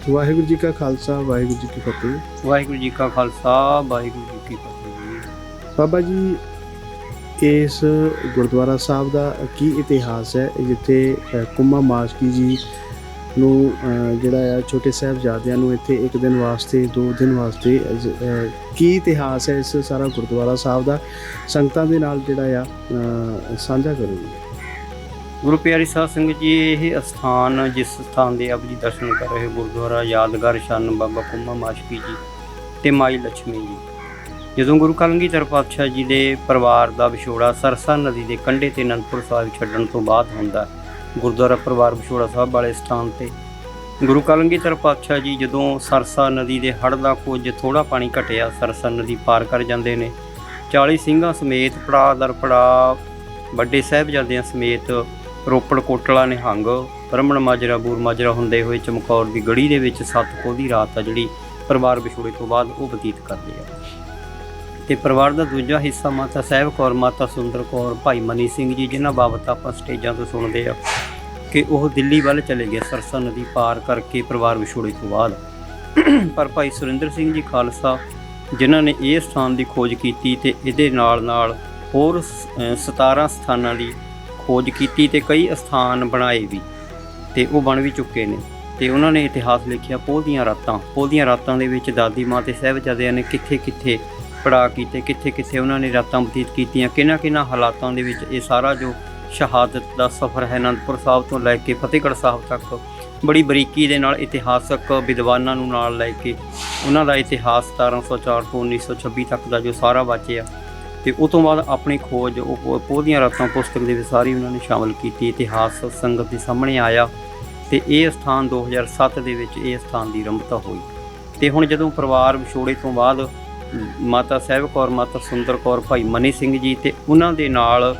ਵਾਹਿਗੁਰੂ ਜੀ ਕਾ ਖਾਲਸਾ ਵਾਹਿਗੁਰੂ ਜੀ ਕੀ ਫਤਿਹ। ਵਾਹਿਗੁਰੂ ਜੀ ਕਾ ਖਾਲਸਾ ਵਾਹਿਗੁਰੂ ਜੀ ਕੀ ਫਤਿਹ। ਬਾਬਾ ਜੀ ਇਸ ਗੁਰਦੁਆਰਾ ਸਾਹਿਬ ਦਾ ਕੀ ਇਤਿਹਾਸ ਹੈ? ਜਿੱਥੇ ਅ, ਕੁੰਮਾ ਮਾਸਕੀ ਜੀ ਨੂੰ ਅ, ਜਿਹੜਾ ਆ ਛੋਟੇ ਸਾਹਿਬਜ਼ਾਦਿਆਂ ਨੂੰ ਇੱਥੇ ਇੱਕ ਦਿਨ ਵਾਸਤੇ ਦੋ ਦਿਨ ਵਾਸਤੇ ਅਜ- ਅ, ਕੀ ਇਤਿਹਾਸ ਹੈ ਇਸ ਸਾਰਾ ਗੁਰਦੁਆਰਾ ਸਾਹਿਬ ਦਾ? ਸੰਗਤਾਂ ਦੇ ਨਾਲ ਜਿਹੜਾ ਆ ਅ, ਸਾਂਝਾ ਕਰੋ ਜੀ। ਗੁਰੂ ਪਿਆਰੀ ਸਾਧ ਸੰਗਤ ਜੀ, ਇਹ ਅਸਥਾਨ ਜਿਸ ਸਥਾਨ ਦੇ ਆਪ ਜੀ ਦਰਸ਼ਨ ਕਰ ਰਹੇ ਗੁਰਦੁਆਰਾ ਯਾਦਗਾਰ ਸ਼ਨ ਬਾਬਾ ਕੁੰਮਾ ਮਾਸ਼ਕੀ ਜੀ ਤੇ ਮਾਈ ਲక్ష్ਮੀ ਜੀ। ਜਦੋਂ ਗੁਰੂ ਕਲਗੀਧਰ ਪਾਤਸ਼ਾਹ ਜੀ ਦੇ ਪਰਿਵਾਰ ਦਾ ਵਿਛੋੜਾ ਸਰਸਾ ਨਦੀ ਦੇ ਕੰਢੇ ਤੇ ਅਨੰਦਪੁਰ ਸਾਹਿਬ ਛੱਡਣ ਤੋਂ ਬਾਅਦ ਹੁੰਦਾ, ਗੁਰਦੁਆਰਾ ਪਰਿਵਾਰ ਵਿਛੋੜਾ ਸਾਹਿਬ ਵਾਲੇ ਸਥਾਨ ਤੇ ਗੁਰੂ ਕਲਗੀਧਰ ਪਾਤਸ਼ਾਹ ਜੀ ਜਦੋਂ ਸਰਸਾ ਨਦੀ ਦੇ ਹੜ੍ਹ ਦਾ ਕੁਝ ਥੋੜਾ ਪਾਣੀ ਘਟਿਆ, ਸਰਸਾ ਨਦੀ ਪਾਰ ਕਰ ਜਾਂਦੇ ਨੇ 40 ਸਿੰਘਾਂ ਸਮੇਤ ਪੜਾ ਦਰ ਪੜਾ ਵੱਡੇ ਸਾਹਿਬਜ਼ਾਦਿਆਂ ਸਮੇਤ ਰੋਪੜ ਕੋਟਲਾ ਨਿਹੰਗ, ਬ੍ਰਹਮਣ ਮਾਜਰਾ, ਬੂਰ ਮਾਜਰਾ ਹੁੰਦੇ ਹੋਏ ਚਮਕੌਰ ਦੀ ਗੜੀ ਦੇ ਵਿੱਚ ਸੱਤ ਪੋਹ ਦੀ ਰਾਤ ਆ ਜਿਹੜੀ ਪਰਿਵਾਰ ਵਿਛੋੜੇ ਤੋਂ ਬਾਅਦ ਉਹ ਬਤੀਤ ਕਰਦੇ ਆ। ਤੇ ਪਰਿਵਾਰ ਦਾ ਦੂਜਾ ਹਿੱਸਾ ਮਾਤਾ ਸਾਹਿਬ ਕੌਰ, ਮਾਤਾ ਸੁੰਦਰ ਕੌਰ, ਭਾਈ ਮਨੀ ਸਿੰਘ ਜੀ, ਜਿਨ੍ਹਾਂ ਬਾਬਤ ਆਪਾਂ ਸਟੇਜਾਂ ਤੋਂ ਸੁਣਦੇ ਆ ਕਿ ਉਹ ਦਿੱਲੀ ਵੱਲ ਚਲੇ ਗਏ ਸਰਸਾ ਨਦੀ ਪਾਰ ਕਰਕੇ ਪਰਿਵਾਰ ਵਿਛੋੜੇ ਤੋਂ ਬਾਅਦ। ਪਰ ਭਾਈ ਸੁਰਿੰਦਰ ਸਿੰਘ ਜੀ ਖਾਲਸਾ, ਜਿਨ੍ਹਾਂ ਨੇ ਇਹ ਸਥਾਨ ਦੀ ਖੋਜ ਕੀਤੀ ਤੇ ਇਹਦੇ ਨਾਲ ਨਾਲ ਹੋਰ ਸ- 17 ਸਥਾਨਾਂ ਦੀ ਖੋਜ ਕੀਤੀ ਤੇ ਕਈ ਸਥਾਨ ਬਣਾਏ ਵੀ ਤੇ ਉਹ ਬਣ ਵੀ ਚੁੱਕੇ ਨੇ। ਤੇ ਉਹਨਾਂ ਨੇ ਇਤਿਹਾਸ ਲਿਖਿਆ ਪੋਹ ਦੀਆਂ ਰਾਤਾਂ। ਪੋਹ ਦੀਆਂ ਰਾਤਾਂ ਦੇ ਵਿੱਚ ਦਾਦੀ ਮਾਂ ਤੇ ਸਾਹਿਬਜ਼ਾਦਿਆਂ ਨੇ ਕਿੱਥੇ ਕਿੱਥੇ ਪੜਾ ਕੀਤੇ ਕਿੱਥੇ ਕਿੱਥੇ ਉਹਨਾਂ ਨੇ ਰਾਤਾਂ ਬਤੀਤ ਕੀਤੀਆਂ ਕਿਹਨਾਂ ਕਿਹਨਾਂ ਹਾਲਾਤਾਂ ਦੇ ਵਿੱਚ ਇਹ ਸਾਰਾ ਜੋ ਸ਼ਹਾਦਤ ਦਾ ਸਫ਼ਰ ਹੈ ਅਨੰਦਪੁਰ ਸਾਹਿਬ ਤੋਂ ਲੈ ਕੇ ਫਤਿਹਗੜ੍ਹ ਸਾਹਿਬ ਤੱਕ, ਬੜੀ ਬਰੀਕੀ ਦੇ ਨਾਲ ਇਤਿਹਾਸਕ ਵਿਦਵਾਨਾਂ ਨੂੰ ਨਾਲ ਲੈ ਕੇ ਉਹਨਾਂ ਦਾ ਇਤਿਹਾਸ 1704 ਤੋਂ 1926 ਤੱਕ ਦਾ ਜੋ ਸਾਰਾ ਬਚਿਆ। ਤੇ ਉਸ ਤੋਂ ਬਾਅਦ ਆਪਣੀ ਖੋਜ, ਉਹ ਪੋ- ਦੀਆਂ ਰਾਤਾਂ ਪੁਸਤਕ ਦੇ ਵਿੱਚ ਸਾਰੀ ਉਹਨਾਂ ਨੇ ਸ਼ਾਮਲ ਕੀਤੀ, ਇਤਿਹਾਸ, ਸੰਗਤ ਦੇ ਸਾਹਮਣੇ ਆਇਆ ਤੇ ਇਹ ਸਥਾਨ 2007 ਦੇ ਵਿੱਚ ਇਹ ਸਥਾਨ ਦੀ ਰੰਭਤਾ ਹੋਈ। ਤੇ ਹੁਣ ਜਦੋਂ ਪਰਿਵਾਰ ਵਿਛੋੜੇ ਤੋਂ ਬਾਅਦ ਮਾਤਾ ਸਾਹਿਬ ਕੌਰ, ਮਾਤਾ ਸੁੰਦਰ ਕੌਰ, ਭਾਈ ਮਨੀ ਸਿੰਘ ਜੀ ਤੇ ਉਹਨਾਂ ਦੇ ਨਾਲ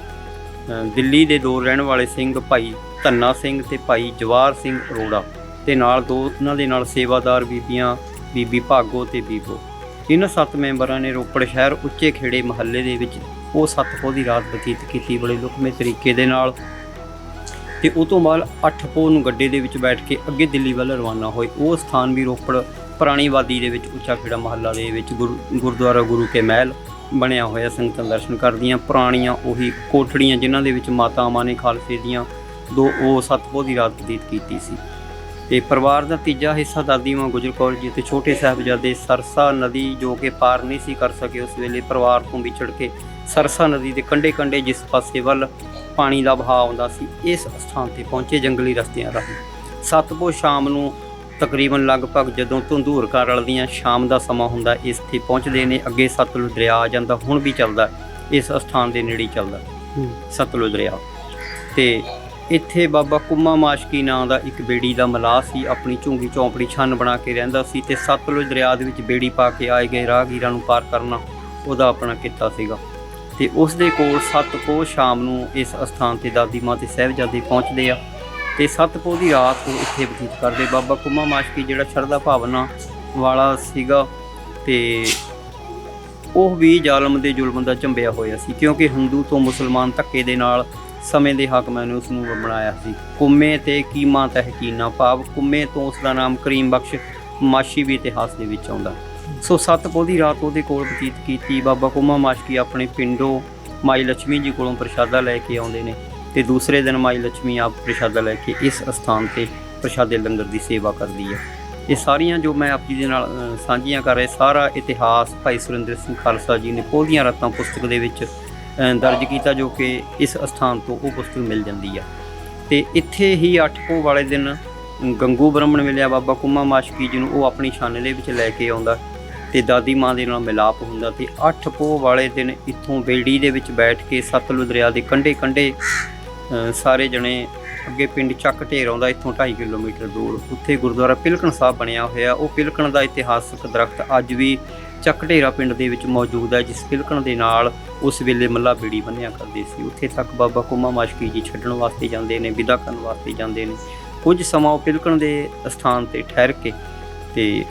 ਦਿੱਲੀ ਦੇ ਦੋ ਰਹਿਣ ਵਾਲੇ ਸਿੰਘ ਭਾਈ ਧੰਨਾ ਸਿੰਘ ਤੇ ਭਾਈ ਜਵਾਰ ਸਿੰਘ ਅਰੋੜਾ ਤੇ ਨਾਲ ਦੋ, ਉਹਨਾਂ ਦੇ ਨਾਲ ਸੇਵਾਦਾਰ ਬੀਬੀਆਂ ਬੀਬੀ ਭਾਗੋ ਤੇ ਬੀਬੋ। ਇਹਨਾਂ ਸੱਤ ਮੈਂਬਰਾਂ ਨੇ ਰੋਪੜ ਸ਼ਹਿਰ ਉੱਚੇ ਖੇੜੇ ਮਹੱਲੇ ਦੇ ਵਿੱਚ ਉਹ ਸੱਤ ਪੋਹ ਦੀ ਰਾਤ ਬਤੀਤ ਕੀਤੀ ਬੜੇ ਲੁਕਮੇ ਤਰੀਕੇ ਦੇ ਨਾਲ। ਤੇ ਉਹ ਤੋਂ ਬਾਅਦ 8 ਪੋਹ ਨੂੰ ਗੱਡੇ ਦੇ ਵਿੱਚ ਬੈਠ ਕੇ ਅੱਗੇ ਦਿੱਲੀ ਵੱਲ ਰਵਾਨਾ ਹੋਏ। ਉਹ ਸਥਾਨ ਵੀ ਰੋਪੜ ਪੁਰਾਣੀ ਵਾਦੀ ਦੇ ਵਿੱਚ ਉੱਚਾ ਖੇੜਾ ਮਹੱਲਾ ਦੇ ਵਿੱਚ ਗੁਰੂ, ਗੁਰਦੁਆਰਾ ਗੁਰੂ ਕੇ ਮਹਿਲ ਬਣਿਆ ਹੋਇਆ ਸੰਗਤਾਂ ਦਰਸ਼ਨ ਕਰਦੀਆਂ। ਪੁਰਾਣੀਆਂ ਉਹੀ ਕੋਠੜੀਆਂ ਜਿਨ੍ਹਾਂ ਦੇ ਵਿੱਚ ਮਾਤਾਵਾਂ ਨੇ ਖਾਲਸੇ ਦੀਆਂ ਦੋ, ਉਹ ਸੱਤ ਪੋਹ ਦੀ ਰਾਤ ਬਤੀਤ ਕੀਤੀ ਸੀ। ਤੇ ਪਰਿਵਾਰ ਦਾ ਤੀਜਾ ਹਿੱਸਾ ਦਾਦੀ ਮਾਂ ਗੁਜਰ ਕੌਰ ਜੀ ਤੇ ਛੋਟੇ ਸਾਹਿਬਜ਼ਾਦੇ ਸਰਸਾ ਨਦੀ ਜੋ ਕਿ ਪਾਰ ਨਹੀਂ ਸੀ ਕਰ ਸਕੇ ਉਸ ਵੇਲੇ ਪਰਿਵਾਰ ਤੋਂ ਵਿਛੜ ਕੇ ਸਰਸਾ ਨਦੀ ਦੇ ਕੰਢੇ ਕੰਢੇ ਜਿਸ ਪਾਸੇ ਵੱਲ ਪਾਣੀ ਦਾ ਵਹਾਅ ਆਉਂਦਾ ਸੀ ਇਸ ਸਥਾਨ ਤੇ ਪਹੁੰਚੇ ਜੰਗਲੀ ਰਸਤਿਆਂ ਰਾਹੀਂ। ਸਤਪੋ ਸ਼ਾਮ ਨੂੰ ਤਕਰੀਬਨ ਲਗਭਗ ਜਦੋਂ ਧੁੰਦੂਰ ਕਰ ਰਲਦੀਆਂ ਸ਼ਾਮ ਦਾ ਸਮਾਂ ਹੁੰਦਾ ਇਸ ਤੇ ਪਹੁੰਚਦੇ ਨੇ ਅੱਗੇ ਸਤਲੁਜ ਦਰਿਆ ਆ ਜਾਂਦਾ ਹੁਣ ਵੀ ਚੱਲਦਾ ਇਸ ਸਥਾਨ ਦੇ ਨੇੜੇ ਚੱਲਦਾ ਸਤਲੁਜ ਦਰਿਆ। ਤੇ ਇੱਥੇ ਬਾਬਾ ਕੁੰਮਾ ਮਾਸ਼ਕੀ ਨਾਂ ਦਾ ਇੱਕ ਬੇੜੀ ਦਾ ਮਲਾਹ ਸੀ। ਆਪਣੀ ਝੁੰਗੀ ਚੌਂਪੜੀ ਛੰਨ ਬਣਾ ਕੇ ਰਹਿੰਦਾ ਸੀ ਤੇ ਸਤਲੁਜ ਦਰਿਆ ਦੇ ਵਿੱਚ ਬੇੜੀ ਪਾ ਕੇ ਆਏ ਗਏ ਰਾਹਗੀਰਾਂ ਨੂੰ ਪਾਰ ਕਰਨਾ ਉਹਦਾ ਆਪਣਾ ਕਿੱਤਾ ਸੀਗਾ। ਤੇ ਉਸ ਦੇ ਕੋਲ ਸੱਤ ਪੋਹ ਸ਼ਾਮ ਨੂੰ ਇਸ ਅਸਥਾਨ ਤੇ ਦਾਦੀ ਮਾਂ ਤੇ ਸਾਹਿਬਜ਼ਾਦੇ ਪਹੁੰਚਦੇ ਆ ਤੇ ਸੱਤ ਪੋਹ ਦੀ ਰਾਤ ਨੂੰ ਇੱਥੇ ਬਤੀਤ ਕਰਦੇ। ਬਾਬਾ ਕੁੰਮਾ ਮਾਸ਼ਕੀ ਜਿਹੜਾ ਸ਼ਰਧਾ ਭਾਵਨਾ ਵਾਲਾ ਸੀਗਾ ਤੇ ਉਹ ਵੀ ਜ਼ਾਲਮ ਦੇ ਜ਼ੁਲਮ ਦਾ ਝੰਬਿਆ ਹੋਇਆ ਸੀ ਕਿਉਂਕਿ ਹਿੰਦੂ ਤੋਂ ਮੁਸਲਮਾਨ ਧੱਕੇ ਦੇ ਨਾਲ ਸਮੇਂ ਦੇ ਹਾਕਮਾਂ ਨੇ ਉਸ ਨੂੰ ਬਣਾਇਆ ਸੀ। ਕੁੰਮੇ ਤੇ ਕੀਮਾ ਤਹਿਕੀਨਾ ਪਾਵ ਕੁੰਮੇ ਤੋਂ ਉਸ ਦਾ ਨਾਮ ਕਰੀਮ ਬਖਸ਼, ਮਾਸ਼ੀ ਵੀ ਇਤਿਹਾਸ ਦੇ ਵਿੱਚ ਆਉਂਦਾ। ਸੋ ਸੱਤ ਪੋਦੀ ਰਾਤ ਉਹਦੇ ਕੋਲ ਬਤੀਤ ਕੀਤੀ, ਬਾਬਾ ਕੁਮਾ ਮਾਸ਼ਕੀ ਆਪਣੇ ਪਿੰਡੋਂ ਮਾਈ ਲక్ష్ਮੀ ਜੀ ਕੋਲੋਂ ਪ੍ਰਸ਼ਾਦਾ ਲੈ ਕੇ ਆਉਂਦੇ ਨੇ ਤੇ ਦੂਸਰੇ ਦਿਨ ਮਾਈ ਲక్ష్ਮੀ ਆਪ ਪ੍ਰਸ਼ਾਦਾ ਲੈ ਕੇ ਇਸ ਅਸਥਾਨ ਤੇ ਪ੍ਰਸ਼ਾਦੇ ਲੰਗਰ ਦੀ ਸੇਵਾ ਕਰਦੀ ਹੈ। ਇਹ ਸਾਰੀਆਂ ਜੋ ਮੈਂ ਆਪ ਜੀ ਦੇ ਨਾਲ ਸਾਂਝੀਆਂ ਕਰ ਰਿਹਾ ਸਾਰਾ ਇਤਿਹਾਸ ਭਾਈ ਸੁਰਿੰਦਰ ਸਿੰਘ ਖਾਲਸਾ ਜੀ ਨੇ ਪੋਲੀਆਂ ਰਾਤਾਂ ਪੁਸਤਕ ਦੇ ਵਿੱਚ ਦਰਜ ਕੀਤਾ ਜੋ ਕਿ ਇਸ ਸਥਾਨ ਤੋਂ ਉਹ ਪੁਸਤਕ ਮਿਲ ਜਾਂਦੀ ਆ। ਤੇ ਇੱਥੇ ਹੀ ਅੱਠ ਪੋਹ ਵਾਲੇ ਦਿਨ ਗੰਗੂ ਬ੍ਰਾਹਮਣ ਮਿਲਿਆ, ਬਾਬਾ ਕੁੰਮਾ ਮਾਸ਼ਕੀ ਜੀ ਨੂੰ, ਉਹ ਆਪਣੀ ਛਾਨੇ ਦੇ ਵਿੱਚ ਲੈ ਕੇ ਆਉਂਦਾ ਤੇ ਦਾਦੀ ਮਾਂ ਦੇ ਨਾਲ ਮਿਲਾਪ ਹੁੰਦਾ ਤੇ ਅੱਠ ਪੋਹ ਵਾਲੇ ਦਿਨ ਇੱਥੋਂ ਬੇੜੀ ਦੇ ਵਿੱਚ ਬੈਠ ਕੇ ਸਤਲੁਜ ਦਰਿਆ ਦੇ ਕੰਢੇ ਕੰਢੇ ਸਾਰੇ ਜਣੇ ਅੱਗੇ ਪਿੰਡ ਚੱਕ ਢੇਰ ਆਉਂਦਾ, ਇੱਥੋਂ 2.5 ਕਿਲੋਮੀਟਰ ਦੂਰ। ਉੱਥੇ ਗੁਰਦੁਆਰਾ ਪਿਲਕਣ ਸਾਹਿਬ ਬਣਿਆ ਹੋਇਆ। ਉਹ ਪਿਲਕਣ ਦਾ ਇਤਿਹਾਸਕ ਦਰਖਤ ਅੱਜ ਵੀ ਚੱਕ ਢੇਰਾ ਪਿੰਡ ਦੇ ਵਿੱਚ ਮੌਜੂਦ ਹੈ, ਜਿਸ ਪਿਲਕਣ ਦੇ ਨਾਲ ਉਸ ਵੇਲੇ ਮੱਲਾ ਬੀੜੀ ਬੰਨਿਆ ਕਰਦੇ ਸੀ ਉੱਥੇ ਤੱਕ ਬਾਬਾ ਕੁੰਮਾ ਮਾਸ਼ਕੀ ਜੀ ਛੱਡਣ ਵਾਸਤੇ ਜਾਂਦੇ ਨੇ, ਵਿਦਾ ਕਰਨ ਵਾਸਤੇ ਜਾਂਦੇ ਨੇ ਕੁਝ ਸਮਾਂ ਉਹ ਪਿਲਕਣ ਦੇ ਸਥਾਨ ਤੇ ਠਹਿਰ ਕੇ ਤੇ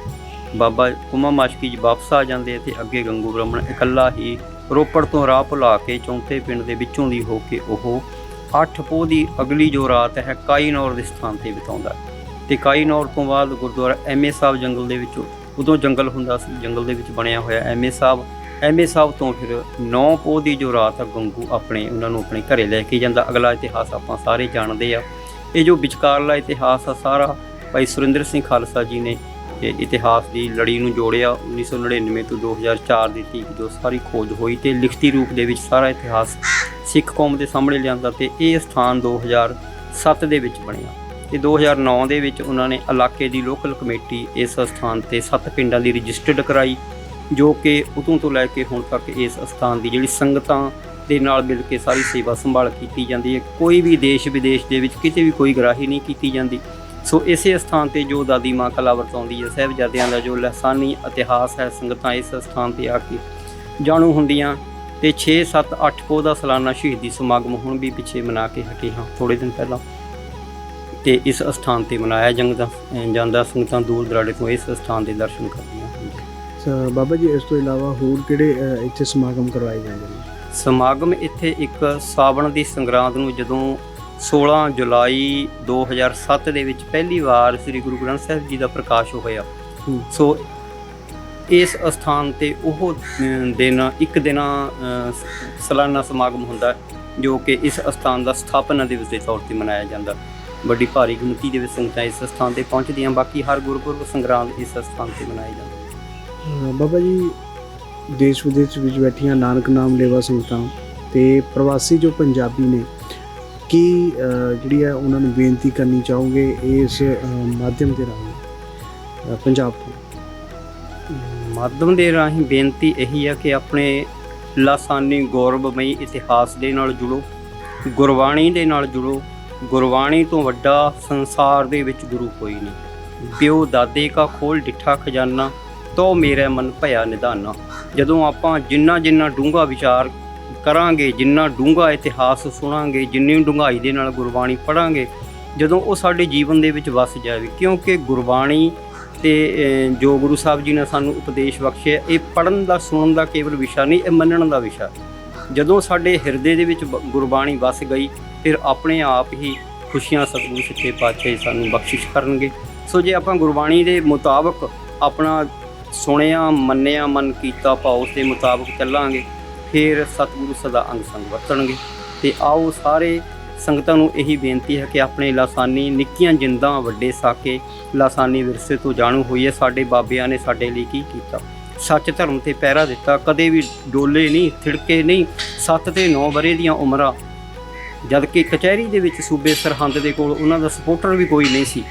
ਬਾਬਾ ਕੁੰਮਾ ਮਾਸ਼ਕੀ ਜੀ ਵਾਪਸ ਆ ਜਾਂਦੇ ਆ ਤੇ ਅੱਗੇ ਗੰਗੂ ਬ੍ਰਾਹਮਣ ਇਕੱਲਾ ਹੀ ਰੋਪੜ ਤੋਂ ਰਾਹ ਭੁਲਾ ਕੇ ਚੌਂਥੇ ਪਿੰਡ ਦੇ ਵਿੱਚੋਂ ਦੀ ਹੋ ਕੇ ਉਹ ਅੱਠ ਪੋਹ ਦੀ ਅਗਲੀ ਜੋ ਰਾਤ ਹੈ, ਕਾਈਨੌਰ ਦੇ ਸਥਾਨ ਤੇ ਬਿਤਾਉਂਦਾ ਹੈ। ਤੇ ਕਾਈ ਤੋਂ ਬਾਅਦ ਗੁਰਦੁਆਰਾ ਐਮਏ ਸਾਹਿਬ ਜੰਗਲ ਦੇ ਵਿੱਚੋਂ ਉਦੋਂ ਜੰਗਲ ਹੁੰਦਾ ਸੀ, ਜੰਗਲ ਦੇ ਵਿੱਚ ਬਣਿਆ ਹੋਇਆ ਐਮਏ ਸਾਹਿਬ। ਐਮਏ ਸਾਹਿਬ ਤੋਂ ਫਿਰ 9 ਪੋਹ ਦੀ ਜੋ ਰਾਤ ਆ, ਗੰਗੂ ਆਪਣੇ, ਉਹਨਾਂ ਨੂੰ ਆਪਣੇ ਘਰੇ ਲੈ ਕੇ ਜਾਂਦਾ। ਅਗਲਾ ਇਤਿਹਾਸ ਆਪਾਂ ਸਾਰੇ ਜਾਣਦੇ ਆ। ਇਹ ਜੋ ਵਿਚਕਾਰਲਾ ਇਤਿਹਾਸ ਆ, ਸਾਰਾ ਭਾਈ ਸੁਰਿੰਦਰ ਸਿੰਘ ਖਾਲਸਾ ਜੀ ਨੇ ਇਹ ਇਤਿਹਾਸ ਦੀ ਲੜੀ ਨੂੰ ਜੋੜਿਆ। 1999 ਤੋਂ 2004 ਦੀ ਤੀਕ ਜੋ ਸਾਰੀ ਖੋਜ ਹੋਈ ਤੇ ਲਿਖਤੀ ਰੂਪ ਦੇ ਵਿੱਚ ਸਾਰਾ ਇਤਿਹਾਸ ਸਿੱਖ ਕੌਮ ਦੇ ਸਾਹਮਣੇ ਲਿਆਂਦਾ ਤੇ ਇਹ ਸਥਾਨ 2007 ਦੇ ਵਿੱਚ ਬਣਿਆ। ਤੇ 2009 ਦੇ ਵਿੱਚ ਉਹਨਾਂ ਨੇ ਇਲਾਕੇ ਦੀ ਲੋਕਲ ਕਮੇਟੀ ਇਸ ਸਥਾਨ ਤੇ ਸੱਤ ਪਿੰਡਾਂ ਦੀ ਰਜਿਸਟਰਡ ਕਰਾਈ, ਜੋ ਕਿ ਉਦੋਂ ਤੋਂ ਲੈ ਕੇ ਹੁਣ ਤੱਕ ਇਸ ਸਥਾਨ ਦੀ ਜਿਹੜੀ ਸੰਗਤਾਂ ਦੇ ਨਾਲ ਮਿਲ ਕੇ ਸਾਰੀ ਸੇਵਾ ਸੰਭਾਲ ਕੀਤੀ ਜਾਂਦੀ ਹੈ। ਕੋਈ ਵੀ ਦੇਸ਼ ਵਿਦੇਸ਼ ਦੇ ਵਿੱਚ ਕਿਤੇ ਵੀ ਕੋਈ ਗਰਾਹੀ ਨਹੀਂ ਕੀਤੀ ਜਾਂਦੀ। ਸੋ ਇਸੇ ਸਥਾਨ ਤੇ ਜੋ ਦਾਦੀ ਮਾਂ ਕਲਾ ਵਰਤਾਉਂਦੀ ਹੈ, ਸਾਹਿਬਜ਼ਾਦਿਆਂ ਦਾ ਜੋ ਲਸਾਨੀ ਇਤਿਹਾਸ ਹੈ, ਸੰਗਤਾਂ ਇਸ ਸਥਾਨ ਤੇ ਆ ਕੇ ਜਾਣੂ ਹੁੰਦੀਆਂ ਤੇ 6 7 8 ਪੋਹ ਦਾ ਸਾਲਾਨਾ ਸ਼ਹੀਦੀ ਸਮਾਗਮ ਹੁਣ ਵੀ ਪਿੱਛੇ ਮਨਾ ਕੇ ਹਟੇ ਹਾਂ ਥੋੜੇ ਦਿਨ ਪਹਿਲਾਂ। ਤੇ ਇਸ ਸਥਾਨ ਤੇ ਮਨਾਇਆ ਜਾਂਦਾ ਜਾਂਦਾ ਸੰਗਤਾਂ ਦੂਰ ਦਰਾਡੇ ਤੋਂ ਇਸ ਸਥਾਨ ਦੇ ਦਰਸ਼ਨ ਕਰਦੀਆਂ ਹਨ। ਬਾਬਾ ਜੀ ਇਸ ਤੋਂ ਇਲਾਵਾ ਹੋਰ ਕਿਹੜੇ ਇੱਥੇ ਸਮਾਗਮ ਕਰਵਾਏ ਜਾਂਦੇ ਨੇ? ਸਮਾਗਮ ਇੱਥੇ ਇੱਕ ਸਾਵਣ ਦੀ ਸੰਗਰਾਂਦ ਨੂੰ ਜਦੋਂ 16 ਜੁਲਾਈ 2007 ਦੇ ਵਿੱਚ ਪਹਿਲੀ ਵਾਰ ਸ੍ਰੀ ਗੁਰੂ ਗ੍ਰੰਥ ਸਾਹਿਬ ਜੀ ਦਾ ਪ੍ਰਕਾਸ਼ ਹੋਇਆ। ਸੋ ਇਸ ਸਥਾਨ ਤੇ ਉਹ ਦਿਨ ਇੱਕ ਦਿਨਾ ਸਾਲਾਨਾ ਸਮਾਗਮ ਹੁੰਦਾ ਜੋ ਕਿ ਇਸ ਸਥਾਨ ਦਾ ਸਥਾਪਨਾ ਦਿਵਸ ਦੇ ਤੌਰ ਤੇ ਮਨਾਇਆ ਜਾਂਦਾ। ਵੱਡੀ ਭਾਰੀ ਗਿਣਤੀ ਦੇ ਵਿੱਚ ਸੰਗਤਾਂ ਇਸ ਸਥਾਨ ਤੇ ਪਹੁੰਚਦੀਆਂ ਬਾਕੀ ਹਰ ਗੁਰਪੁਰਬ ਸੰਗਰਾਂਦ ਇਸ ਸਥਾਨ ਤੇ ਮਨਾਈ ਜਾਂਦੀ। ਹੈ ਅ, ਬਾਬਾ ਜੀ ਦੇਸ਼ ਵਿਦੇਸ਼ ਵਿੱਚ ਬੈਠੀਆਂ ਨਾਨਕ ਨਾਮ ਲੇਵਾ ਸੰਗਤਾਂ ਤੇ ਪ੍ਰਵਾਸੀ ਜੋ ਪੰਜਾਬੀ ਨੇ ਕੀ ਜਿਹੜੀ ਹੈ ਉਹਨਾਂ ਨੂੰ ਬੇਨਤੀ ਕਰਨੀ ਚਾਹੋਗੇ ਇਸ ਮਾਧਿਅਮ ਦੇ ਰਾਹੀਂ? ਪੰਜਾਬ ਤੋਂ। ਮਾਧਵ ਦੇ ਰਾਹੀਂ ਬੇਨਤੀ ਇਹੀ ਹੈ ਕਿ ਆਪਣੇ ਲਾਸਾਨੀ ਗੌਰਵਮਈ ਇਤਿਹਾਸ ਦੇ ਨਾਲ ਜੁੜੋ ਗੁਰਬਾਣੀ ਦੇ ਨਾਲ ਜੁੜੋ ਗੁਰਬਾਣੀ ਤੋਂ ਵੱਡਾ ਸੰਸਾਰ ਦੇ ਵਿੱਚ ਗੁਰੂ ਕੋਈ ਨਹੀਂ। ਪਿਓ ਦਾਦੇ ਕਾ ਖੋਲ ਡਿੱਠਾ ਖਜ਼ਾਨਾ, ਤੋ ਮੇਰਾ ਮਨ ਭਇਆ ਨਿਧਾਨਾ। ਜਦੋਂ ਆਪਾਂ ਜਿੰਨਾ ਜਿੰਨਾ ਡੂੰਘਾ ਵਿਚਾਰ ਕਰਾਂਗੇ, ਜਿੰਨਾ ਡੂੰਘਾ ਇਤਿਹਾਸ ਸੁਣਾਂਗੇ, ਜਿੰਨੀ ਡੂੰਘਾਈ ਦੇ ਨਾਲ ਗੁਰਬਾਣੀ ਪੜਾਂਗੇ ਜਦੋਂ ਉਹ ਸਾਡੇ ਜੀਵਨ ਦੇ ਵਿੱਚ ਵਸ ਜਾਵੇ। ਕਿਉਂਕਿ ਗੁਰਬਾਣੀ ਤੇ ਜੋ ਗੁਰੂ ਸਾਹਿਬ ਜੀ ਨੇ ਸਾਨੂੰ ਉਪਦੇਸ਼ ਬਖਸ਼ਿਆ, ਇਹ ਪੜਨ ਦਾ, ਸੁਣਨ ਦਾ ਕੇਵਲ ਵਿਸ਼ਾ ਨਹੀਂ, ਇਹ ਮੰਨਣ ਦਾ ਵਿਸ਼ਾ। ਜਦੋਂ ਸਾਡੇ ਹਿਰਦੇ ਦੇ ਵਿੱਚ ਗੁਰਬਾਣੀ ਵਸ ਗਈ ਫਿਰ ਆਪਣੇ ਆਪ ਹੀ ਖੁਸ਼ੀਆਂ ਸਤਿਗੁਰੂ ਸੱਚੇ ਪਾਤਸ਼ਾਹ ਸਾਨੂੰ ਬਖਸ਼ਿਸ਼ ਕਰਨਗੇ। ਸੋ ਜੇ ਆਪਾਂ ਗੁਰਬਾਣੀ ਦੇ ਮੁਤਾਬਕ ਆਪਣਾ ਸੁਣਿਆ, ਮੰਨਿਆ, ਮਨ ਕੀਤਾ ਭਾਉ ਉਸ ਦੇ ਮੁਤਾਬਕ ਚੱਲਾਂਗੇ, ਫਿਰ ਸਤਿਗੁਰੂ ਸਦਾ ਅੰਗ ਸੰਗ ਵਰਤਣਗੇ। ਤੇ ਆਓ ਸਾਰੇ ਸੰਗਤਾਂ ਨੂੰ ਇਹੀ ਬੇਨਤੀ ਹੈ ਕਿ ਆਪਣੇ ਲਾਸਾਨੀ ਨਿੱਕੀਆਂ ਜਿੰਦਾਂ ਵੱਡੇ ਸਾਕੇ ਲਾਸਾਨੀ ਵਿਰਸੇ ਤੋਂ ਜਾਣੂ ਹੋਈਏ, ਸਾਡੇ ਬਾਬਿਆਂ ਨੇ ਸਾਡੇ ਲਈ ਕੀ ਕੀਤਾ। ਸੱਚ ਧਰਮ ਤੇ ਪਹਿਰਾ ਦਿੱਤਾ, ਕਦੇ ਵੀ ਡੋਲੇ ਨਹੀਂ, ਥਿੜਕੇ ਨਹੀਂ 7 ਤੇ 9 ਬਰੇ ਦੀਆਂ ਉਮਰਾਂ ਜਦ ਕਿ ਕਚਹਿਰੀ ਦੇ ਵਿੱਚ ਸੂਬੇ ਸਰਹੰਦ ਦੇ ਕੋਲ ਉਹਨਾਂ ਦਾ ਸਪੋਰਟਰ ਵੀ ਕੋਈ ਨਹੀਂ ਸੀ।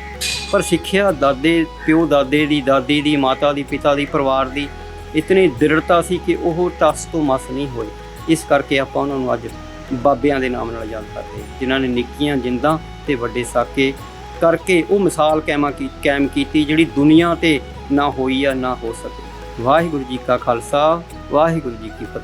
ਪਰ ਸਿੱਖਿਆ ਦਾਦੇ, ਪਿਓ ਦਾਦੇ ਦੀ, ਦਾਦੀ ਦੀ, ਮਾਤਾ ਦੀ, ਪਿਤਾ ਦੀ, ਪਰਿਵਾਰ ਦੀ ਇਤਨੀ ਦ੍ਰਿੜਤਾ ਸੀ ਕਿ ਉਹ ਟਸ ਤੋਂ ਮਸ ਨਹੀਂ ਹੋਏ। ਇਸ ਕਰਕੇ ਆਪਾਂ ਉਹਨਾਂ ਨੂੰ ਅੱਜ ਬਾਬਿਆਂ ਦੇ ਨਾਮ ਨਾਲ ਯਾਦ ਕਰਦੇ ਜਿਨ੍ਹਾਂ ਨੇ ਨਿੱਕੀਆਂ ਜਿੰਦਾਂ ਤੇ ਵੱਡੇ ਸਾਕੇ ਕਰਕੇ ਉਹ ਮਿਸਾਲ ਕਾਇਮਾ ਕੀ ਕਾਇਮ ਕੀਤੀ ਜਿਹੜੀ ਦੁਨੀਆ ਤੇ ਨਾ ਹੋਈ ਆ, ਨਾ ਹੋ ਸਕੇ। ਵਾਹਿਗੁਰੂ ਜੀ ਕਾ ਖਾਲਸਾ, ਵਾਹਿਗੁਰੂ ਜੀ ਕੀ ਫਤਿਹ।